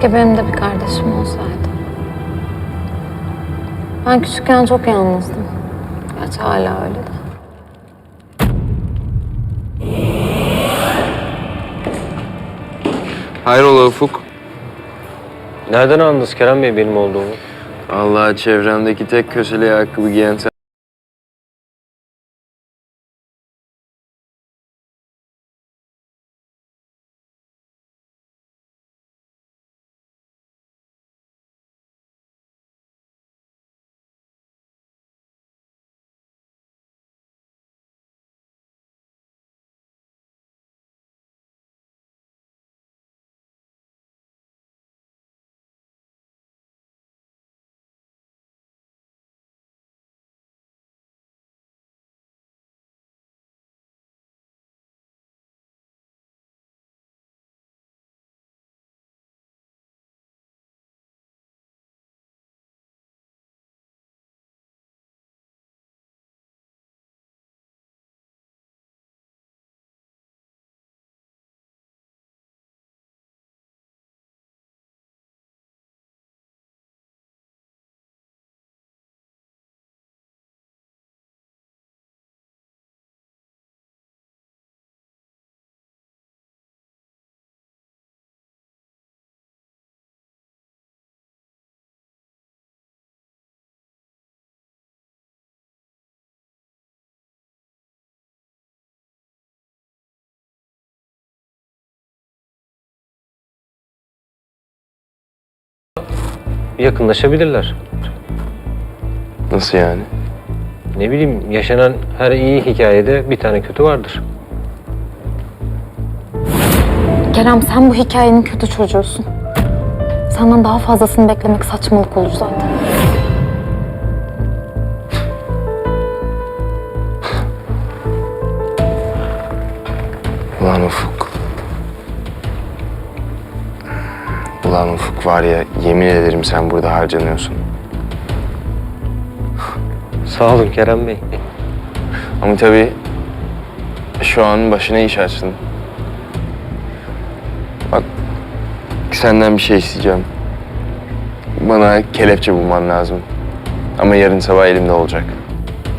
Keşke benim de bir kardeşim olsaydı. Ben küçükken çok yalnızdım. Gerçi hala öyle de. Hayrola Ufuk? Nereden anladınız Kerem Bey benim olduğumu? Allah çevremdeki tek köseli ayakkabı giyen sen. Yakınlaşabilirler. Nasıl yani? Ne bileyim yaşanan her iyi hikayede bir tane kötü vardır. Kerem sen bu hikayenin kötü çocuğusun. Senden daha fazlasını beklemek saçmalık olur zaten. Ulan Ufuk. Ulan Ufuk var ya yemin ederim sen burada harcanıyorsun. Sağ olun Kerem Bey. Ama tabii şu an başına iş açtın. Bak senden bir şey isteyeceğim. Bana kelepçe bulman lazım. Ama yarın sabah elimde olacak.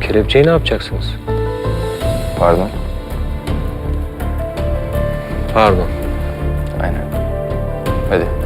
Kelepçeyi ne yapacaksınız? Pardon. Pardon. Aynen. Hadi.